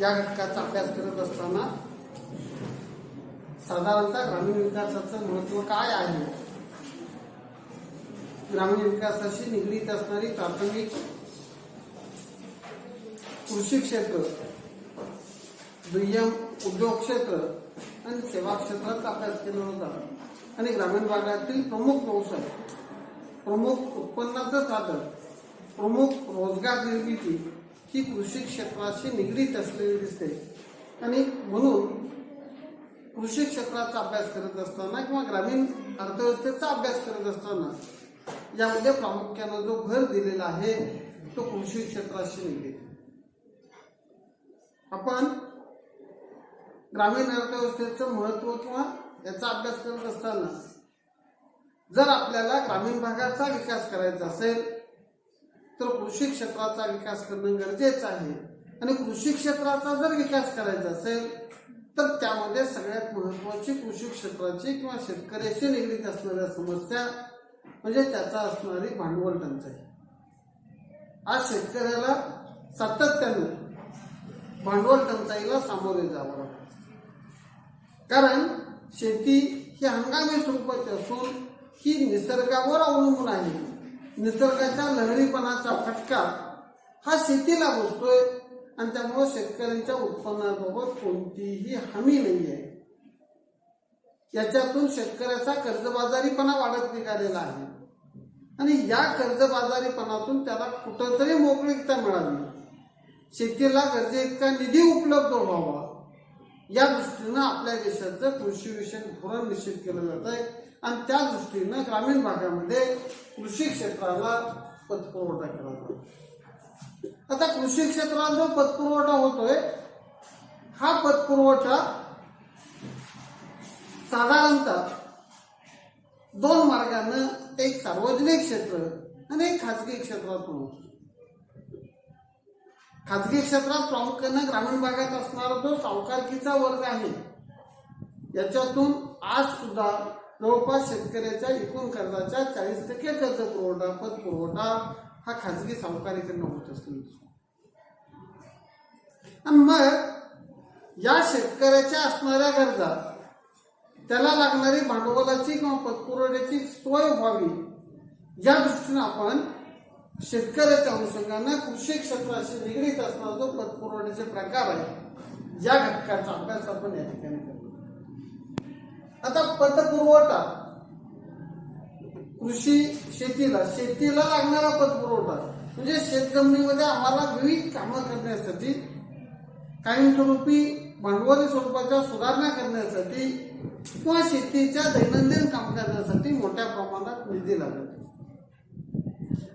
या घटकाचा अभ्यास करत असताना साधारणतः ग्रामीण विकासाचं महत्त्व काय आहे? ग्रामीण विकासाशी निगडीत असणारी प्राथमिक कृषी क्षेत्र दुय्यम उद्योग क्षेत्र आणि सेवा क्षेत्राचा अभ्यास केला होता. आणि ग्रामीण भागातील प्रमुख व्यवसाय प्रमुख उत्पन्नाचं साधन प्रमुख रोजगार निर्मिती ही कृषी क्षेत्राशी निगडीत असलेली दिसते. आणि म्हणून कृषी क्षेत्राचा अभ्यास करत असताना किंवा ग्रामीण अर्थव्यवस्थेचा अभ्यास करत असताना यामध्ये प्रामुख्यानं जो भर दिलेला आहे तो कृषी क्षेत्राशी निगडीत. आपण ग्रामीण अर्थव्यवस्थेचं महत्त्व किंवा याचा अभ्यास करत असताना जर आपल्याला ग्रामीण भागाचा विकास करायचा असेल तर कृषी क्षेत्राचा विकास करणं गरजेचं आहे. आणि कृषी क्षेत्राचा जर विकास करायचा असेल तर त्यामध्ये सगळ्यात महत्वाची कृषी क्षेत्राची किंवा शेतकऱ्याशी निगडीत असणाऱ्या समस्या म्हणजे त्याचा असणारी भांडवल टंचाई. आज शेतकऱ्याला सातत्यानं भांडवल टंचाईला सामोरे जावं लागतं. कारण शेती ही हंगामी स्वरूपाची असून ही निसर्गावर अवलंबून आहे. निसर्गाच्या लहरीपणाचा फटका हा शेतीला बसतोय आणि त्यामुळे शेतकऱ्यांच्या उत्पन्नाबाबत कोणतीही हमी नाही आहे याच्यातून शेतकऱ्याचा कर्जबाजारीपणा वाढत निघालेला आहे. आणि या कर्जबाजारीपणातून त्याला कुठंतरी मोकळीकता मिळावी. शेतीला गरजे इतका निधी उपलब्ध व्हावा. या दृष्टीनं आपल्या देशाचं कृषी विषयक धोरण निश्चित केलं जात आहे आणि त्या दृष्टीनं ग्रामीण भागामध्ये कृषी क्षेत्राला पतपुरवठा केला जातो. आता कृषी क्षेत्रात जो पतपुरवठा होतोय हा पतपुरवठा साधारणतः दोन मार्गानं एक सार्वजनिक क्षेत्र आणि एक खाजगी क्षेत्रातून होतो. खाजगी क्षेत्रात प्रामुख्यानं ग्रामीण भागात असणारा जो सावकारकीचा वर्ग आहे याच्यातून आज सुद्धा जवळपास शेतकऱ्याच्या एकूण कर्जाच्या चाळीस टक्के कर्ज पुरवठा पत पुरवठा हा खाजगी सावकारीकडनं होत असतो आणि मग या शेतकऱ्याच्या असणाऱ्या गरजा त्याला लागणारी भांडवलाची किंवा पतपुरवठ्याची सोय व्हावी या दृष्टीनं आपण शेतकऱ्याच्या अनुषंगानं कृषी क्षेत्राशी निगडीत असणारा जो पतपुरवठ्याचे प्रकार आहे या घटकाचा अभ्यास आपण या ठिकाणी करतो आता पतपुरवठा. कृषी शेतीला शेतीला लागणारा पतपुरवठा. म्हणजे शेतजमिनीमध्ये आम्हाला विविध कामं करण्यासाठी कायमस्वरूपी भांडवली स्वरूपाच्या सुधारणा करण्यासाठी किंवा शेतीच्या दैनंदिन कामकाजासाठी मोठ्या प्रमाणात निधी लागत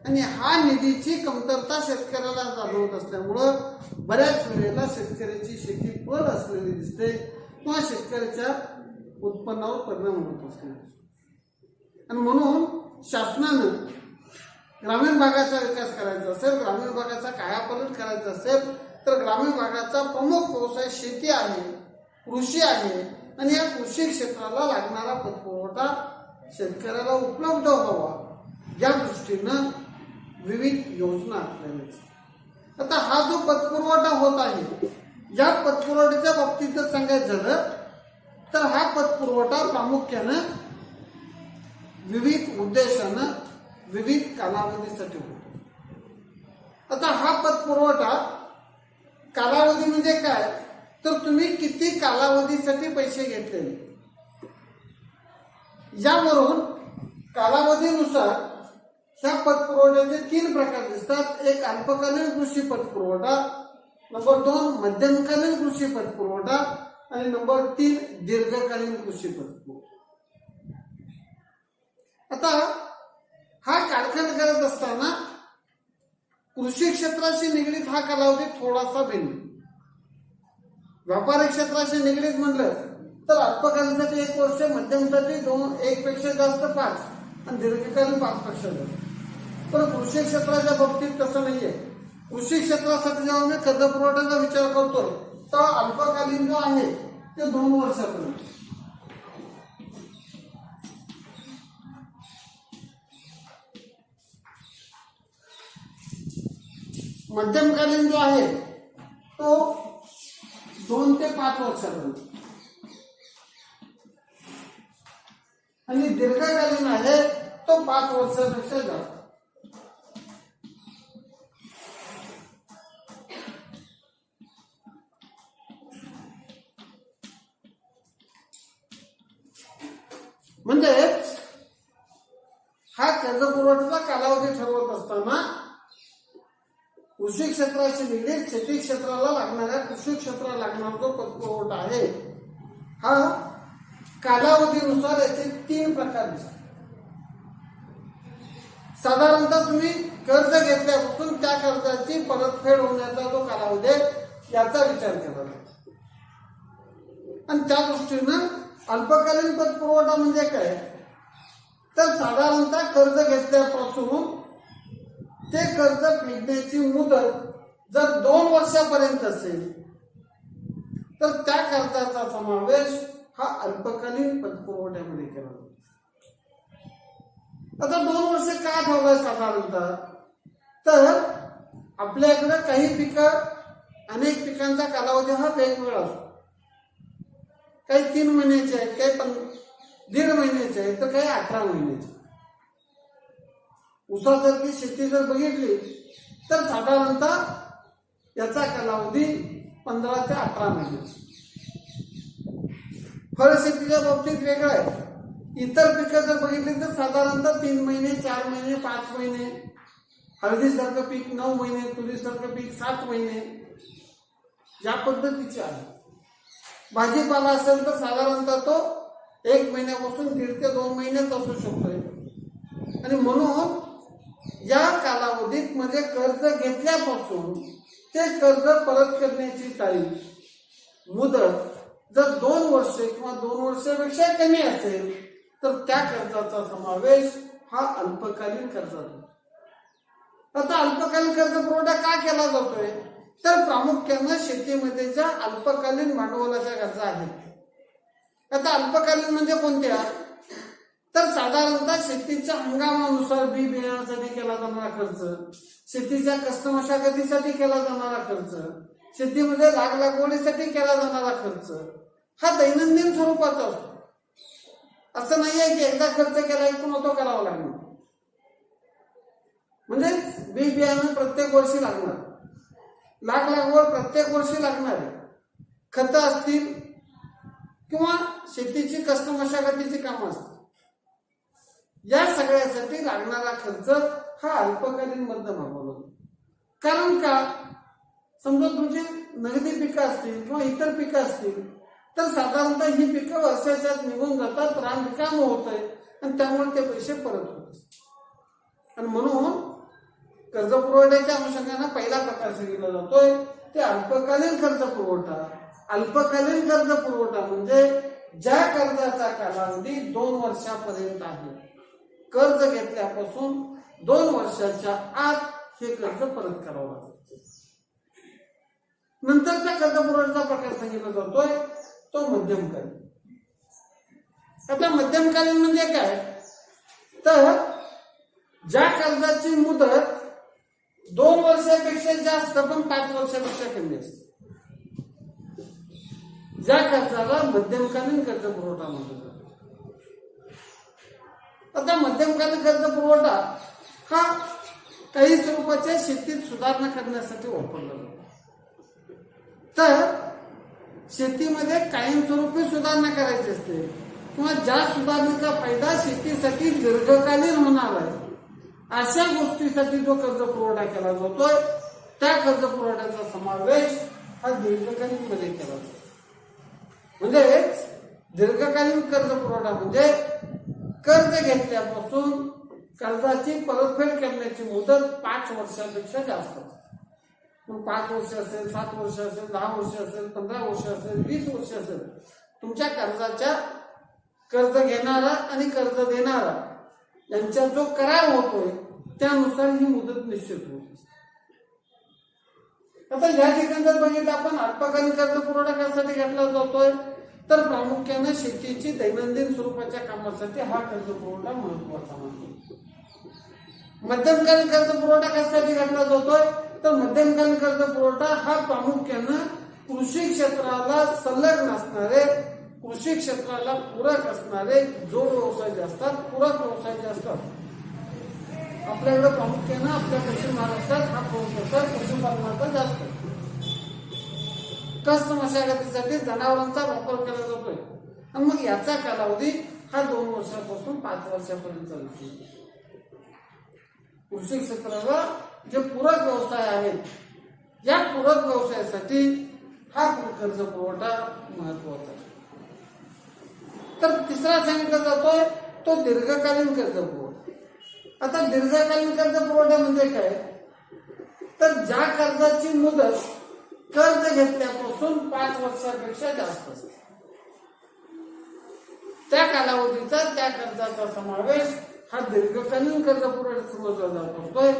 आणि हा निधीची कमतरता शेतकऱ्याला जाणवत असल्यामुळं बऱ्याच वेळेला शेतकऱ्याची शेती पड असलेली दिसते किंवा शेतकऱ्याच्या उत्पन्नावर परिणाम होत असतो. आणि म्हणून शासनानं ग्रामीण भागाचा विकास करायचा असेल ग्रामीण भागाचा कायापालट करायचा असेल तर ग्रामीण भागाचा प्रमुख व्यवसाय शेती आहे कृषी आहे. आणि या कृषी क्षेत्राला लागणारा पतपुरवठा शेतकऱ्याला उपलब्ध व्हावा या दृष्टीनं विविध योजना आखलेल्या आता हा जो पतपुरवठा होत आहे या पतपुरवठ्याच्या बाबतीत जर सांगायचं झालं तर हा पतपुरवठा प्रामुख्यानं विविध उद्देशानं विविध कालावधीसाठी होतो. आता हा पतपुरवठा कालावधी म्हणजे काय? तर तुम्ही किती कालावधीसाठी पैसे घेतलेले यावरून कालावधीनुसार ह्या पतपुरवठ्याचे तीन प्रकार दिसतात. एक अल्पकालीन कृषी पतपुरवठा नंबर दोन मध्यमकालीन कृषी पतपुरवठा आणि नंबर तीन दीर्घकालीन कृषी पतपुरवठा आता हा कालखंड करत असताना कृषी क्षेत्राशी निगडीत हा कालावधी थोडासा भिन्न. व्यापारी क्षेत्राशी निगडीत म्हणलं तर अल्पकालीनसाठी एक वर्ष मध्यमसाठी दोन एक पेक्षा जास्त पाच आणि दीर्घकालीन पाच पेक्षा जास्त. पण कृषी क्षेत्राच्या बाबतीत तसं नाहीये. कृषी क्षेत्रासाठी जेव्हा मी कर्ज पुरवठ्याचा विचार करतो तर अल्पकालीन जो आहे ते दोन वर्षापर्यंत मध्यमकालीन जो आहे तो दोन ते पाच वर्षापर्यंत आणि दीर्घकालीन आहे तो पाच वर्षापेक्षा जास्त. म्हणजेच हा कर्ज पुरवठ्याचा कालावधी ठरवत असताना कृषी क्षेत्राशी निगडीत शेती क्षेत्राला लागणाऱ्या कृषी क्षेत्राला लागणारा जो पतपुरवठा आहे हा कालावधीनुसार याचे तीन प्रकार दिसतात. साधारणतः तुम्ही कर्ज घेतल्यापासून त्या कर्जाची परतफेड होण्याचा जो कालावधी आहे याचा विचार केला जातो. आणि त्या दृष्टीनं अल्पकालीन पतपुरवठा म्हणजे काय? तर साधारणतः कर्ज घेतल्यापासून ते कर्ज फेडण्याची मुदत जर दोन वर्षापर्यंत असेल तर त्या कर्जाचा समावेश हा अल्पकालीन पतपुरवठ्यामध्ये केला जातो. आता दोन वर्ष का ठेवलंय साधारणतः? तर आपल्याकडे काही पिकं अनेक पिकांचा कालावधी हा वेगवेगळा असतो. काही तीन महिन्याचे आहेत काही पण दीड महिन्याचे आहेत तर काही अठरा महिन्याचे. उसासारखी शेती जर बघितली तर साधारणतः याचा कालावधी पंधरा ते अठरा महिन्याचा. फळशेतीच्या बाबतीत वेगळं आहे. इतर पिकं जर बघितली तर साधारणतः तीन महिने चार महिने पाच महिने. हळदीसारखं पीक नऊ महिने तुरीसारखं पीक सात महिने. या पद्धतीचे आहे. भाजीपाला असेल तर साधारणतः तो एक महिन्यापासून दीड ते दोन महिन्यात असू शकतोय आणि म्हणून या कालावधीत म्हणजे कर्ज घेतल्यापासून ते कर्ज परत करण्याची तारीख मुदत जर दोन वर्ष किंवा दोन वर्षापेक्षा कमी असेल तर त्या कर्जाचा समावेश हा अल्पकालीन कर्जात आता अल्पकालीन कर्ज पुरवठा का केला जातोय? तर प्रामुख्यानं शेतीमध्ये ज्या अल्पकालीन भांडवलाच्या गरजा आहेत आता अल्पकालीन म्हणजे कोणत्या? तर साधारणतः शेतीच्या हंगामानुसार बी बियाण्यासाठी केला जाणारा खर्च शेतीच्या कष्टमशागतीसाठी केला जाणारा खर्च शेतीमध्ये लाग लागवडीसाठी केला जाणारा खर्च हा दैनंदिन स्वरूपाचा असतो. असं नाहीये की एकदा खर्च केला की पुन्हा तो करावा लागणार. म्हणजे बी बियाणं प्रत्येक वर्षी लागणार. लाग लागवड प्रत्येक वर्षी लागणार आहे. खतं असतील किंवा शेतीची कष्ट मशागतीची कामं असतील. या सगळ्यासाठी लागणारा खर्च हा अल्पकालीन मध्यम भागवला कारण का? समजा तुमची नगदी पिकं असतील किंवा इतर पिकं असतील तर साधारणतः ही पिकं वर्षाच्या निघून जातात रान रिकामं होत आहे आणि त्यामुळे ते पैसे परत होत आणि म्हणून कर्ज पुरवठ्याच्या अनुषंगाने पहिला प्रकार सांगितला जातोय. ते अल्पकालीन कर्ज पुरवठा. अल्पकालीन कर्ज पुरवठा म्हणजे ज्या कर्जाचा कालावधी दोन वर्षापर्यंत आहे. कर्ज घेतल्यापासून दोन वर्षाच्या आत हे कर्ज परत करावं लागतं. नंतरच्या कर्ज पुरवठ्याचा प्रकार सांगितला जातोय तो मध्यमकालीन. आता मध्यमकालीन म्हणजे काय? तर ज्या कर्जाची मुदत दोन वर्षापेक्षा जास्त पण पाच वर्षापेक्षा कमी असते. ज्या खर्चाला मध्यमकालीन कर्ज पुरवठा म्हणतो आता मध्यमकालीन कर्ज पुरवठा हा काही स्वरूपाच्या शेतीत सुधारणा करण्यासाठी वापरला जातो. तर शेतीमध्ये कायमस्वरूपी सुधारणा करायची असते. किंवा ज्या सुधारणेचा फायदा शेतीसाठी दीर्घकालीन होणार आहे अशा गोष्टीसाठी जो कर्ज पुरवठा केला जातोय त्या कर्ज पुरवठ्याचा समावेश हा दीर्घकालीन मध्ये केला जातो. म्हणजेच दीर्घकालीन कर्ज पुरवठा म्हणजे कर्ज घेतल्यापासून कर्जाची परतफेड करण्याची मुदत पाच वर्षापेक्षा जास्त. असते मग पाच वर्ष असेल सात वर्ष असेल दहा वर्ष असेल पंधरा वर्ष असेल वीस वर्ष असेल तुमच्या कर्जाच्या कर्ज घेणारा आणि कर्ज देणारा यांच्यात जो करार होतोय त्यानुसार ही मुदत निश्चित होते आता या ठिकाणी जर बघितलं आपण अल्पकालीन कर्ज पुरवठा करण्यासाठी घेतला जातोय? तर प्रामुख्याने शेतीची दैनंदिन स्वरूपाच्या कामासाठी हा कर्ज पुरवठा महत्त्वाचा मानतो मध्यमकालीन कर्ज पुरवठा कशासाठी घेतला जातोय? तर मध्यमकालीन कर्ज पुरवठा हा प्रामुख्यानं कृषी क्षेत्राला संलग्न असणारे कृषी क्षेत्राला पूरक असणारे जोड व्यवसाय जे असतात पूरक व्यवसाय जे असतात आपल्याकडे प्रामुख्यानं आपल्या पश्चिम महाराष्ट्रात हा व्यवसाय पशुपालनाचा जास्त. कष्ट मशागतीसाठी जनावरांचा वापर केला जातोय. आणि मग याचा कालावधी हा दोन वर्षापासून पाच वर्षापर्यंत चालतो कृषी क्षेत्राला जे पूरक व्यवसाय आहेत या पूरक व्यवसायासाठी हा कर्ज पुरवठा महत्त्वाचा आहे. तर तिसरा सांगितला जातोय तो दीर्घकालीन कर्ज पुरवठा आता दीर्घकालीन कर्ज पुरवठा म्हणजे काय? तर ज्या कर्जाची मुदत कर्ज घेतल्यापासून पाच वर्षापेक्षा जास्त असते. त्या कालावधीचा त्या कर्जाचा समावेश हा दीर्घकालीन कर्ज पुरवठा समजला जात असतोय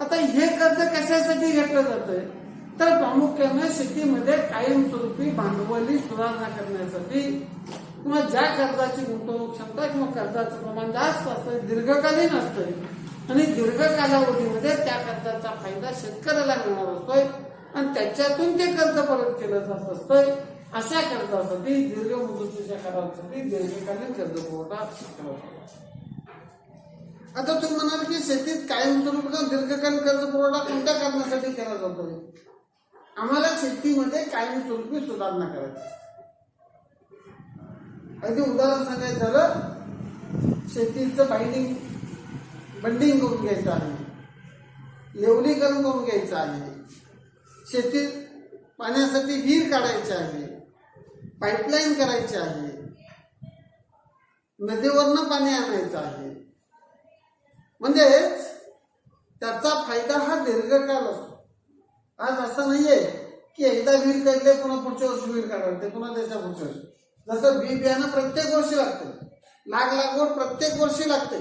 आता हे कर्ज कशासाठी घेतलं जातंय? तर प्रामुख्याने शेतीमध्ये कायमस्वरूपी भांडवली सुधारणा करण्यासाठी किंवा ज्या कर्जाची गुंतवणूक क्षमता किंवा कर्जाचं प्रमाण जास्त असतं दीर्घकालीन असतंय आणि दीर्घ कालावधीमध्ये त्या कर्जाचा फायदा शेतकऱ्याला मिळणार असतोय आणि त्याच्यातून ते कर्ज परत केलं जात असतंय. अशा कर्जासाठी दीर्घ मुदतीच्या कर्जासाठी दीर्घकालीन कर्ज पुरवठा केला जातो. आता तुम्ही म्हणाल की शेतीत कायमस्वरूपी दीर्घकालीन कर्ज पुरवठा कोणत्या कारणासाठी केला जातोय आम्हाला शेतीमध्ये कायमस्वरूपी सुधारणा करायची अगदी उदाहरण सांगायचं झालं शेतीचं बाइंडिंग बंडिंग करून घ्यायचं आहे. लेवलीकरण करून घ्यायचं आहे. शेतीत पाण्यासाठी विहीर काढायची आहे. पाईपलाईन करायची आहे. नदीवरनं पाणी आणायचं आहे. म्हणजेच त्याचा फायदा हा दीर्घकाळ असतो. आज असं नाहीये की एकदा विहीर काढले पुन्हा पुढच्या वर्षी विहीर काढायला ते पुन्हा त्याच्या पुढच्या वर्षी. जसं बी बियाणं प्रत्येक वर्षी लागतं. नाग लागवड प्रत्येक वर्षी लागते.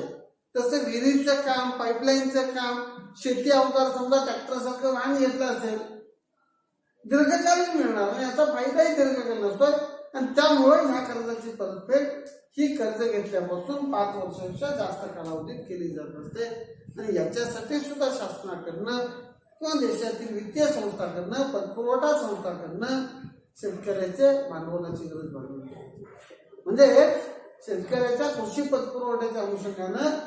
तसं विहिरीचं काम पाईपलाईनचं काम शेती अवजार समजा ट्रॅक्टर सारखं वाहन घेतलं असेल दीर्घकालीन मिळणार आणि याचा फायदाही दीर्घकालीन असतोय आणि त्यामुळे ह्या कर्जाची परतफेड ही कर्ज घेतल्यापासून पाच वर्षांच्या जास्त कालावधीत केली जात असते. आणि याच्यासाठी सुद्धा शासनाकडनं किंवा देशातील वित्तीय संस्थाकडनं पतपुरवठा संस्थाकडनं शेतकऱ्याचे भांडवलाची गरज भागते म्हणजे शेतकऱ्याच्या कृषी पतपुरवठ्याच्या अनुषंगानं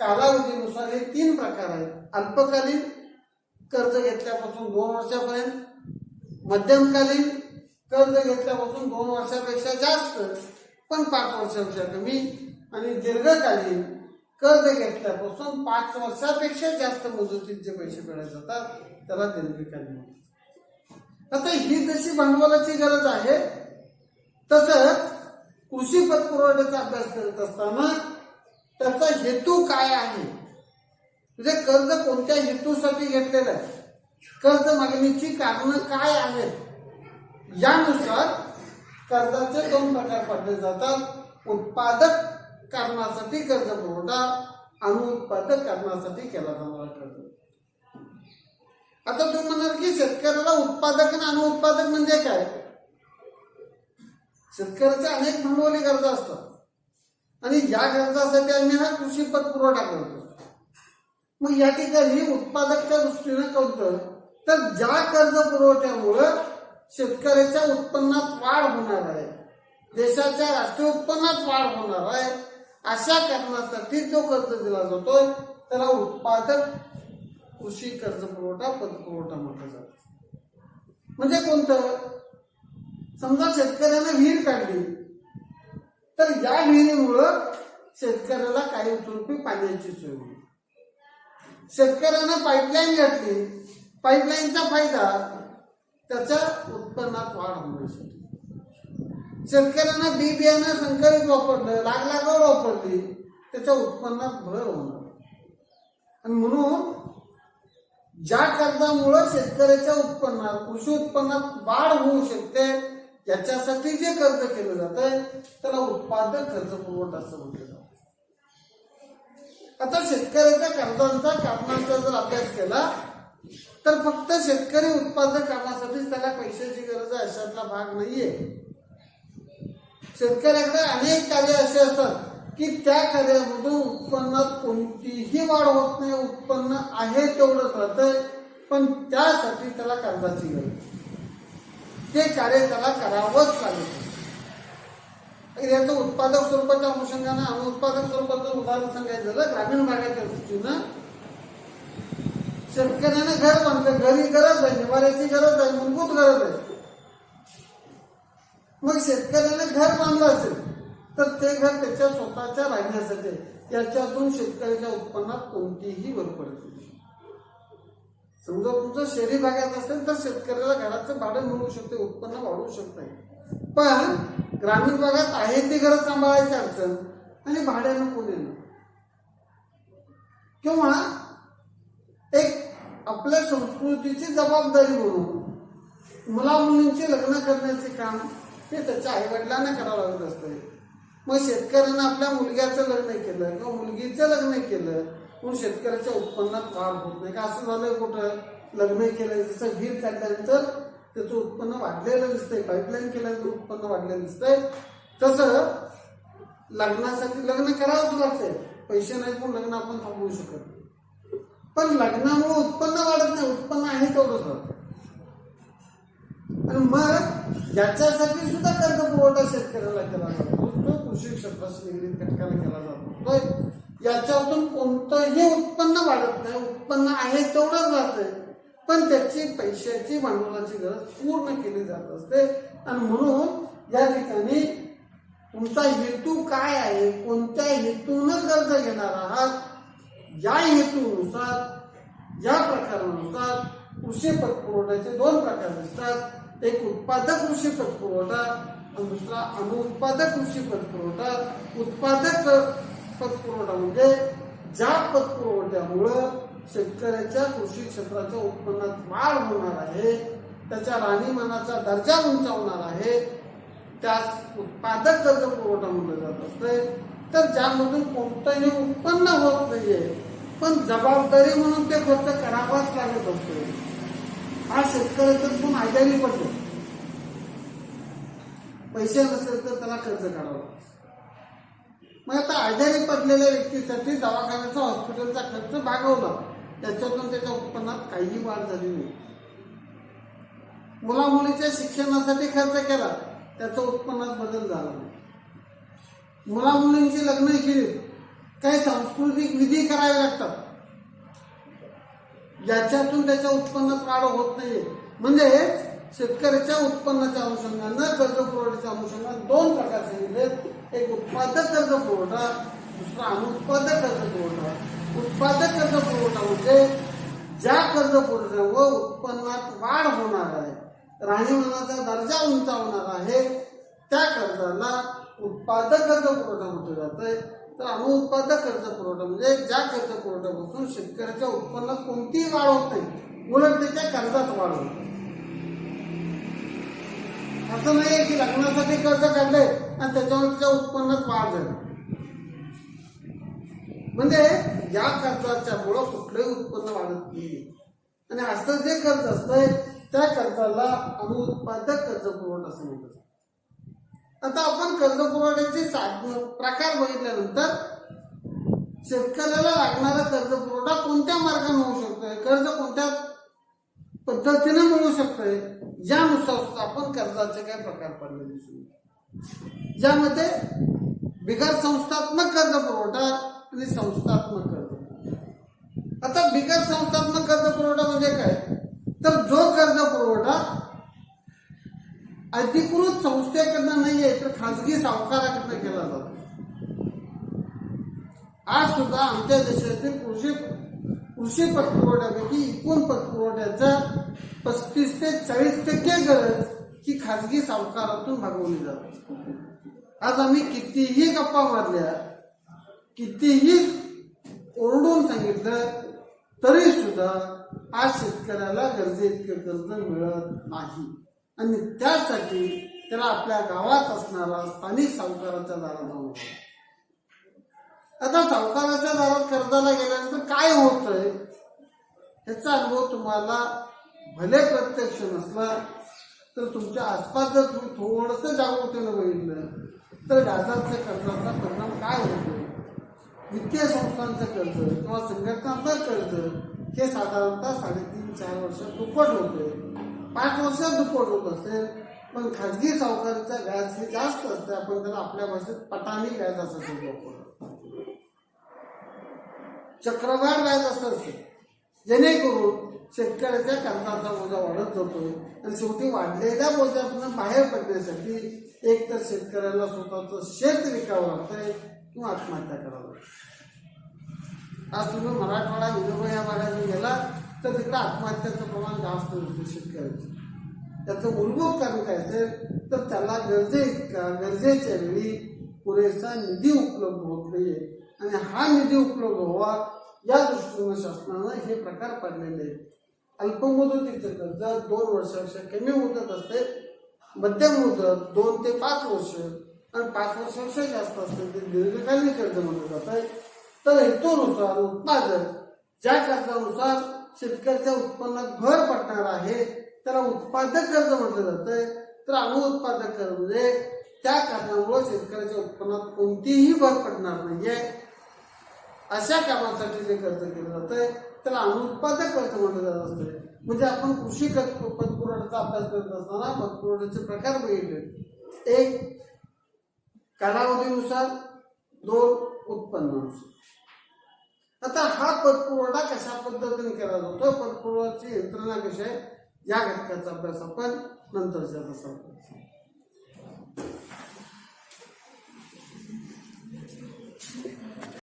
कालावधीनुसार हे तीन प्रकार आहेत. अल्पकालीन कर्ज घेतल्यापासून दोन वर्षापर्यंत मध्यमकालीन कर्ज घेतल्यापासून दोन वर्षापेक्षा जास्त पण पाच वर्षापेक्षा कमी आणि दीर्घकालीन कर्ज घेतल्यापासून पाच वर्षापेक्षा जास्त मुदतीत जे पैसे फेडायचे जातात त्याला दीर्घकालीन आता ही जशी भांडवलाची गरज आहे तसंच कृषी पतपुरवठ्याचा अभ्यास करत असताना त्याचा हेतू काय आहे? म्हणजे कर्ज कोणत्या हेतूसाठी घेतलेलं आहे? कर्ज मागणीची कारणं काय आहेत? यानुसार कर्जाचे दोन प्रकार पडले जातात. उत्पादक कारणासाठी कर्ज पुरवठा अनुत्पादक कारणासाठी केला जाणारा कर्ज. आता तुम्ही म्हणाल की शेतकऱ्याला उत्पादक आणि अनुत्पादक म्हणजे काय? शेतकऱ्याच्या अनेक भांडवली गरजा असतात. आणि या गरजासाठी आम्ही हा कृषी पत पुरवठा करतो मग या ठिकाणी उत्पादकच्या दृष्टीने कळतं तर ज्या कर्ज पुरवठ्यामुळं शेतकऱ्याच्या उत्पन्नात वाढ होणार आहे देशाच्या राष्ट्रीय उत्पन्नात वाढ होणार आहे अशा कारणासाठी जो कर्ज दिला जातोय. त्याला उत्पादक कृषी कर्ज पुरवठा पतपुरवठा म्हटलं जातो. म्हणजे कोणतं? समजा शेतकऱ्याने विहीर काढली तर या विहिरीमुळं शेतकऱ्याला कायमस्वरूपी पाण्याची सोय होईल. शेतकऱ्यानं पाईपलाईन घातली पाईपलाईनचा फायदा त्याच्या उत्पन्नात वाढ होण्यासाठी. शेतकऱ्यानं बी बियाणं संकलित वापरलं लागलागड वापरली त्याच्या उत्पन्नात भर होणार. आणि म्हणून ज्या कर्जामुळं शेतकऱ्याच्या उत्पन्नात कृषी उत्पन्नात वाढ होऊ शकते याच्यासाठी जे कर्ज केलं जातंय त्याला उत्पादक खर्च पुरवठा असं म्हटलं जातं. आता शेतकऱ्याच्या कर्जांचा कारणांचा जर अभ्यास केला तर फक्त शेतकरी उत्पादक कारणासाठीच त्याला पैशाची गरज आहे अशातला भाग नाहीये. शेतकऱ्याकडे अनेक कार्य असे असतात की त्या कार्यामधून उत्पन्नात कोणतीही वाढ होत नाही उत्पन्न आहे तेवढंच राहतंय पण त्यासाठी त्याला कर्जाची गरज ते कार्य त्याला करावंच लागेल. याचं उत्पादक स्वरूपाच्या अनुषंगानं आणि उत्पादक स्वरूपाचं उदाहरण सांगायचं झालं ग्रामीण भागाच्या दृष्टीनं. शेतकऱ्यानं घर बांधलं घरी गरज आहे निवाऱ्याची गरज आहे मूलभूत गरज आहे. मग शेतकऱ्याने घर बांधलं असेल तर ते घर त्याच्या स्वतःच्या राहण्यासाठी याच्यातून शेतकऱ्याच्या उत्पन्नात कोणतीही भर पडते समजा तुमचं शहरी भागात असेल तर शेतकऱ्याला घराचं भाडं मिळू शकते उत्पन्न वाढवू शकते पण ग्रामीण भागात आहे ते घर सांभाळायची अडचण आणि भाड्यानं कोण किंवा एक आपल्या संस्कृतीची जबाबदारी म्हणून मुला मुलींचे लग्न करण्याचे काम हे त्याच्या आई वडिलांना करावं लागत असतं. मग शेतकऱ्यांना आपल्या मुलग्याचं लग्न केलं किंवा मुलगीचं लग्न केलं म्हणून शेतकऱ्याच्या उत्पन्नात वाढ होत नाही. का असं झालंय कुठं? लग्न केलं जसं वीर काढल्यानंतर त्याचं उत्पन्न वाढलेलं दिसतंय पाईपलाईन केल्यानंतर उत्पन्न वाढलेलं दिसतंय. तसं लग्नासाठी लग्न करावंच लागतंय. पैसे नाही पण लग्न आपण थांबवू शकत नाही. पण लग्नामुळे उत्पन्न वाढत नाही उत्पन्न आहे तेवढंच राहतं आणि मग याच्यासाठी सुद्धा कर्ज पुरवठा शेतकऱ्याला केला जातो. तो कृषी क्षेत्राशी निगडीत घटकाला केला जातो. याच्यातून कोणतंही उत्पन्न वाढत नाही. उत्पन्न आहे तेवढंच राहतंय पण त्याची पैशाची भांडवलाची गरज पूर्ण केली जात असते. आणि म्हणून या ठिकाणी तुमचा हेतू काय आहे? कोणत्या हेतूनच कर्ज घेणार आहात? या हेतूनुसार या प्रकारानुसार कृषी पतपुरवठ्याचे दोन प्रकार दिसतात. एक उत्पादक कृषी पतपुरवठा आणि दुसरा अनुत्पादक कृषी पतपुरवठा. उत्पादक पतपुरवठा म्हणजे ज्या पतपुरवठ्यामुळं शेतकऱ्याच्या कृषी क्षेत्राच्या उत्पन्नात वाढ होणार आहे त्याच्या राहणीमानाचा दर्जा उंचावणार आहे त्यास उत्पादक कर्ज पुरवठा म्हटलं जात असते तर ज्यामधून कोणतंही उत्पन्न होत नाहीये पण जबाबदारी म्हणून ते खर्च करावाच लागत असतो हा शेतकऱ्याचं पण आजारी पडतो. पैसे नसेल तर त्याला कर्ज लागतो. मग आता आजारी पडलेल्या व्यक्तीसाठी दवाखान्याचा हॉस्पिटलचा खर्च भागवला. त्याच्यातून त्याच्या उत्पन्नात काहीही वाढ झाली नाही. मुला मुलीच्या शिक्षणासाठी खर्च केला त्याचा उत्पन्नात बदल झाला नाही. मुला मुलींची लग्न केली काही सांस्कृतिक विधी करावे लागतात. ज्याच्यातून त्याच्या उत्पन्नात वाढ होत नाहीये. म्हणजे शेतकऱ्याच्या उत्पन्नाच्या अनुषंगानं कर्ज पुरवठ्याच्या अनुषंगानं दोन प्रकार सांगितले एक उत्पादक कर्ज पुरवठा दुसरा अनुत्पादक कर्ज पुरवठा. उत्पादक कर्ज पुरवठा म्हणजे ज्या कर्ज पुरवठ्यावर उत्पन्नात वाढ होणार आहे राहणीमानाचा दर्जा उंचावणार आहे त्या कर्जाला उत्पादक कर्ज पुरवठा म्हटलं जातंय तर अनुत्पादक कर्ज पुरवठा म्हणजे ज्या कर्ज पुरवठ्यापासून शेतकऱ्याच्या उत्पन्नात कोणतीही वाढ होत नाही उलट त्याच्या कर्जात वाढ होते. असं नाही की लग्नासाठी कर्ज काढले आणि त्याच्यावर त्याच्या उत्पन्नात वाढ झाली. म्हणजे या कर्जाच्या मुळे कुठलंही उत्पन्न वाढत नाही. आणि असं जे कर्ज असतंय त्या कर्जाला अनुत्पादक कर्ज पुरवठा असं म्हणतात आता आपण कर्ज पुरवठ्याचे प्रकार बघितल्यानंतर शेतकऱ्याला लागणारा कर्ज पुरवठा कोणत्या मार्गाने होऊ शकतोय? कर्ज कोणत्या पद्धतीने मिळू शकतोय. ज्यानुसार आपण कर्जाचे काय प्रकार पडले दिसून ज्यामध्ये बिगर संस्थात्मक कर्ज पुरवठा आणि संस्थात्मक कर्ज आता बिगर संस्थात्मक कर्ज पुरवठा म्हणजे काय? तर जो कर्ज पुरवठा अधिकृत संस्थेकडनं नाहीये तर खाजगी सावकाराकडनं केला जातो. आज सुद्धा आमच्या देशातील कृषी कृषी पतपुरवठ्यापैकी एकूण पतपुरवठ्याचा पस्तीस ते चाळीस टक्के गरज ही खाजगी सावकारातून भागवली जाते. आज आम्ही कितीही गप्पा मारल्या कितीही ओरडून सांगितलं तरी सुद्धा आज शेतकऱ्याला गरजे इतकं कर्ज मिळत नाही. आणि त्यासाठी त्याला आपल्या गावात असणारा स्थानिक सावकाराच्या दारात जाऊन आता सावकाराच्या दारात कर्जाला गेल्यानंतर काय होतंय? ह्याचा अनुभव तुम्हाला भले प्रत्यक्ष नसला तर तुमच्या आसपास जर तुम्ही थोडस जागृतीनं बघितलं तर व्याजाचा कर्जाचा परिणाम काय होतो वित्तीय संस्थांचं कर्ज किंवा संघटनांचं कर्ज हे साधारणतः साडेतीन चार वर्षात दुप्पट होते पाच वर्षात दुप्पट होत असेल पण खाजगी सावकाराचा व्याज हे जास्त असते आपण त्याला आपल्या भाषेत पटाणी व्याज असं म्हणतो चक्रवाढ व्याज असं जेणेकरून शेतकऱ्याच्या कर्जाचा बोजा वाढत जातोय आणि शेवटी वाढलेल्या बोजातून बाहेर पडण्यासाठी एक तर शेतकऱ्याला स्वतःचं शेत विकावं लागतंय किंवा आत्महत्या करावं लागतं आज तुम्ही मराठवाडा विदर्भ या भागातून गेला तर तिकडे आत्महत्याचं प्रमाण जास्त होतं शेतकऱ्याचं. त्याचं मूलभूत कारण काय असेल तर त्याला गरजे गरजेच्या वेळी पुरेसा निधी उपलब्ध होत नाहीये. आणि हा निधी उपलब्ध व्हावा या दृष्टीनं शासनानं हे प्रकार पाडलेले आहेत. अल्पमुदतीचं कर्ज दोन वर्षापेक्षा कमी मुदत असते. मध्यम मुदत दोन ते पाच वर्ष आणि पाच वर्षापेक्षा जास्त असते. ते दीर्घकालीन कर्ज म्हटलं जात आहे. तर हेतूनुसार उत्पादक ज्या कर्जानुसार शेतकऱ्याच्या उत्पन्नात भर पडणार आहे त्याला उत्पादक कर्ज म्हटलं जातंय तर अनुउत्पादक कर्ज म्हणजे त्या कारणामुळे शेतकऱ्याच्या उत्पन्नात कोणतीही भर पडणार नाहीये. अशा कामासाठी जे कर्ज केलं जातंय त्याला अनुत्पादक कर्ज म्हटलं जात असतं म्हणजे आपण कृषी पतपुरवठ्याचा अभ्यास करत असताना पतपुरवठ्याचे प्रकार बघितले. एक कालावधीनुसार दोन उत्पन्नानुसार. आता हा पतपुरवठा कशा पद्धतीने केला जातो? पतपुरवठ्याची यंत्रणा कशी आहे? या घटकाचा अभ्यास आपण नंतरच्या तसा